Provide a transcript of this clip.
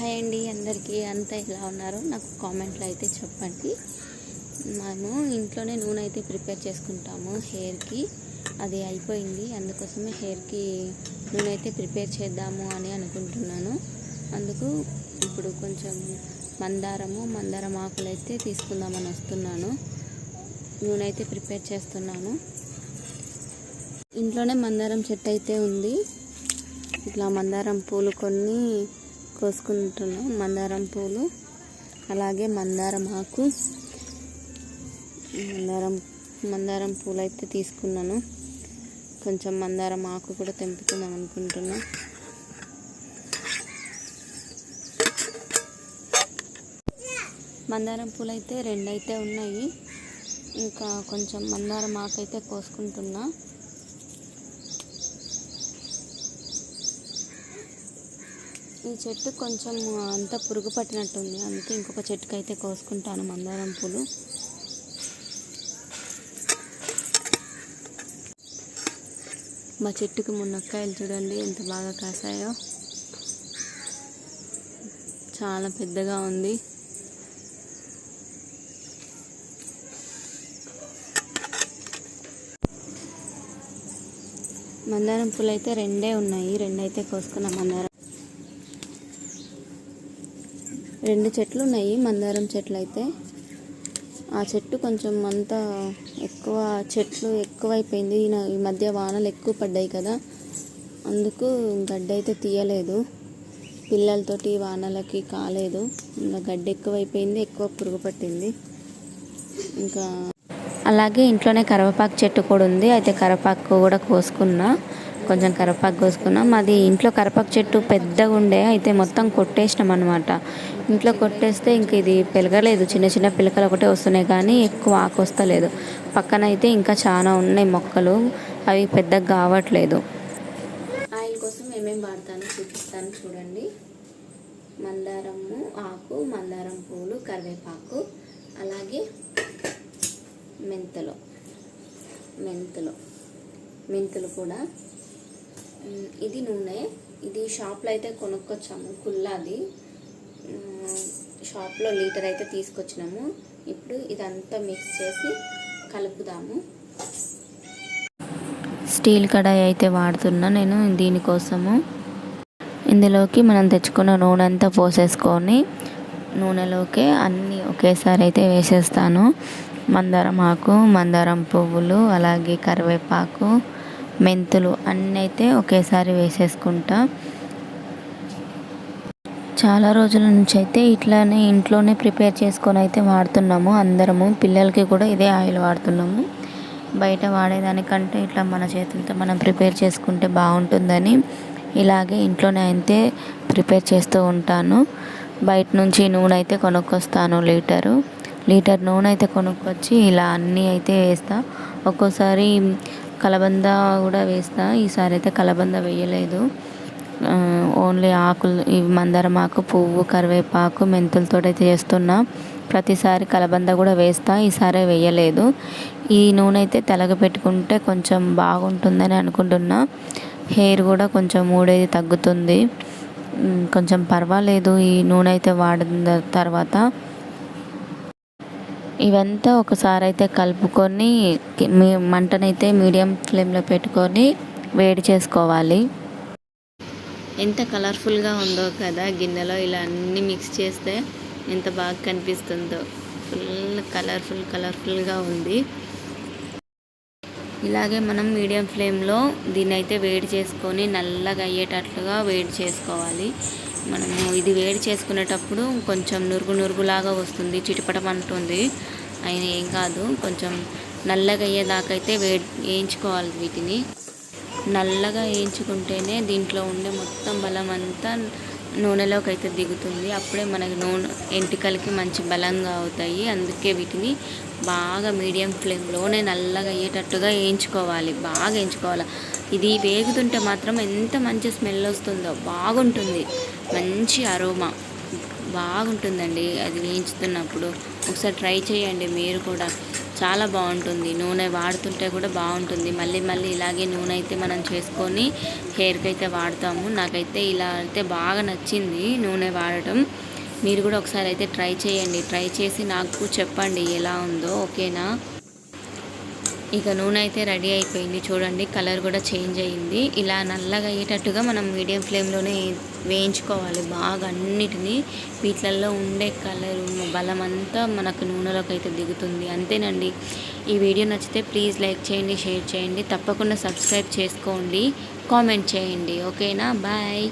Hi అండి అందరికీ అంతా ఎలా ఉన్నారో? నాకు కామెంట్లో అయితే చెప్పండి. మేము ఇంట్లోనే నూనె అయితే ప్రిపేర్ చేసుకుంటాము హెయిర్కి. అది అయిపోయింది. అందుకోసమే హెయిర్కి నూనె అయితే ప్రిపేర్ చేద్దాము అని అనుకుంటున్నాను. అందుకు ఇప్పుడు కొంచెం మందారము మందారం ఆకులు అయితే తీసుకుందామని వస్తున్నాను. నూనె అయితే ప్రిపేర్ చేస్తున్నాను. ఇంట్లోనే మందారం చెట్టు అయితే ఉంది. ఇట్లా మందారం పూలు కొన్ని కోసుకుంటున్నాం. మందారం పూలు అలాగే మందారం ఆకు. మందారం మందారం పూలు అయితే తీసుకున్నాను. కొంచెం మందారం ఆకు కూడా తెంపుకుందాం అనుకుంటున్నా. మందారం పూలు అయితే రెండైతే ఉన్నాయి. ఇంకా కొంచెం మందారం ఆకు అయితే కోసుకుంటున్నా. ఈ చెట్టు కొంచెం అంతా పురుగు పట్టినట్టుంది. అందుకే ఇంకొక చెట్టుకు అయితే కోసుకుంటాను మందారం పూలు. మా చెట్టుకి మునక్కాయలు చూడండి ఎంత బాగా కాసాయో. చాలా పెద్దగా ఉంది. మందారం పూలు అయితే రెండే ఉన్నాయి. రెండైతే కోసుకున్నాం మందారం రెండు చెట్లు ఉన్నాయి మందారం చెట్లు అయితే. ఆ చెట్టు కొంచెం అంతా ఎక్కువ చెట్లు ఎక్కువైపోయింది. ఈ మధ్య వానలు ఎక్కువ పడ్డాయి కదా. అందుకు గడ్డి అయితే తీయలేదు. పిల్లలతోటి వానలకి కాలేదు. ఇంకా గడ్డి ఎక్కువైపోయింది ఎక్కువ పురుగు పట్టింది. ఇంకా అలాగే ఇంట్లోనే కరివేపాకు చెట్టు కూడా ఉంది. అయితే కరివేపాకు కూడా కోసుకున్నా. కొంచెం కరపాకు కోసుకున్నాం. అది ఇంట్లో కరపాకు చెట్టు పెద్దగా ఉండే అయితే మొత్తం కొట్టేసినాం అనమాట ఇంట్లో కొట్టేస్తే ఇంక ఇది పెరగలేదు. చిన్న చిన్న పిలకలు ఒకటే వస్తున్నాయి కానీ ఎక్కువ ఆకు వస్తలేదు. పక్కన అయితే ఇంకా చాలా ఉన్నాయి మొక్కలు. అవి పెద్దగా కావట్లేదు. ఆయిల్ కోసం ఏమేమి వాడతాను చూపిస్తాను చూడండి. మందారము ఆకు మందారం పూలు కరివేపాకు అలాగే మెంతులు. మెంతులు. మెంతులు కూడా ఇది నూనె. ఇది షాప్లో అయితే కొనుక్కొచ్చాము కుల్లాది. షాప్లో లీటర్ అయితే తీసుకొచ్చినాము. ఇప్పుడు ఇదంతా మిక్స్ చేసి కలుపుదాము. స్టీల్ కడాయి అయితే వాడుతున్నా నేను దీనికోసము. ఇందులోకి మనం తెచ్చుకున్న నూనె అంతా పోసేసుకొని నూనెలోకి అన్నీ ఒకేసారి అయితే వేసేస్తాను. మందారం ఆకు మందారం పువ్వులు అలాగే కరివేపాకు మెంతులు అన్నీ అయితే ఒకేసారి వేసేసుకుంటా. చాలా రోజుల నుంచి అయితే ఇట్లానే ఇంట్లోనే ప్రిపేర్ చేసుకొని అయితే వాడుతున్నాము. అందరము పిల్లలకి కూడా ఇదే ఆయిల్ వాడుతున్నాము. బయట వాడేదానికంటే ఇట్లా మన చేతులతో మనం ప్రిపేర్ చేసుకుంటే బాగుంటుందని ఇలాగే ఇంట్లోనే అయితే ప్రిపేర్ చేస్తూ ఉంటాను. బయట నుంచి నూనె అయితే కొనుక్కొస్తాను లీటరు. లీటర్ నూనె అయితే కొనుక్కొచ్చి ఇలా అన్నీ అయితే వేస్తా. ఒక్కోసారి కలబంద కూడా వేస్తా. ఈసారి అయితే కలబంద వేయలేదు. ఓన్లీ ఆకులు ఇవి మందారం ఆకు పువ్వు కరివేపాకు మెంతులతో అయితే చేస్తున్నా. ప్రతిసారి కలబంద కూడా వేస్తా ఈసారి వేయలేదు. ఈ నూనె అయితే తెలగ పెట్టుకుంటే కొంచెం బాగుంటుందని అనుకుంటున్నా. హెయిర్ కూడా కొంచెం మూడేది తగ్గుతుంది. కొంచెం పర్వాలేదు. ఈ నూనె అయితే వాడిన తర్వాత ఇవంతా ఒకసారి అయితే కలుపుకొని మీ మంటనైతే మీడియం ఫ్లేమ్లో పెట్టుకొని వేడి చేసుకోవాలి. ఎంత కలర్ఫుల్గా ఉందో కదా గిన్నెలో ఇలా అన్నీ మిక్స్ చేస్తే ఎంత బాగా కనిపిస్తుందో. ఫుల్ కలర్ఫుల్ కలర్ఫుల్గా ఉంది. ఇలాగే మనం మీడియం ఫ్లేమ్లో దీన్ని అయితే వేడి చేసుకొని నల్లగా అయ్యేటట్లుగా వేడి చేసుకోవాలి. మనము ఇది వేడి చేసుకునేటప్పుడు కొంచెం నురుగు నురుగులాగా వస్తుంది చిటిపటమంటుంది అయినా ఏం కాదు కొంచెం నల్లగా అయ్యేదాకా అయితే వేడి వేయించుకోవాలి వీటిని. నల్లగా వేయించుకుంటేనే దీంట్లో ఉండే మొత్తం బలం అంతా నూనెలోకి అయితే దిగుతుంది. అప్పుడే మనకి నూనె ఎంటికలకి మంచి బలంగా అవుతాయి. అందుకే వీటిని బాగా మీడియం ఫ్లేమ్లోనే నల్లగా అయ్యేటట్టుగా వేయించుకోవాలి. బాగా వేయించుకోవాలి. ఇది వేగుతుంటే మాత్రం ఎంత మంచి స్మెల్ వస్తుందో బాగుంటుంది. మంచి అరోమా. బాగుంటుందండి అది వేయించుతున్నప్పుడు. ఒకసారి ట్రై చేయండి మీరు కూడా. చాలా బాగుంటుంది. నూనె వాడుతుంటే కూడా బాగుంటుంది. మళ్ళీ మళ్ళీ ఇలాగే నూనె అయితే మనం చేసుకొని హెయిర్కి అయితే వాడతాము. నాకైతే ఇలా అయితే బాగా నచ్చింది నూనె వాడటం. మీరు కూడా ఒకసారి అయితే ట్రై చేయండి. ట్రై చేసి నాకు చెప్పండి ఎలా ఉందో. ఓకేనా? ఇక నూనె అయితే రెడీ అయిపోయింది. చూడండి కలర్ కూడా చేంజ్ అయ్యింది ఇలా నల్లగా అయ్యేటట్టుగా మనం మీడియం ఫ్లేమ్లోనే వేయించుకోవాలి. బాగా అన్నిటినీ వీటిలలో ఉండే కలర్ బలం అంతా మనకు నూనెలోకి అయితే దిగుతుంది. అంతేనండి. ఈ వీడియో నచ్చితే ప్లీజ్ లైక్ చేయండి షేర్ చేయండి. తప్పకుండా సబ్స్క్రైబ్ చేసుకోండి. కామెంట్ చేయండి. ఓకేనా? బాయ్.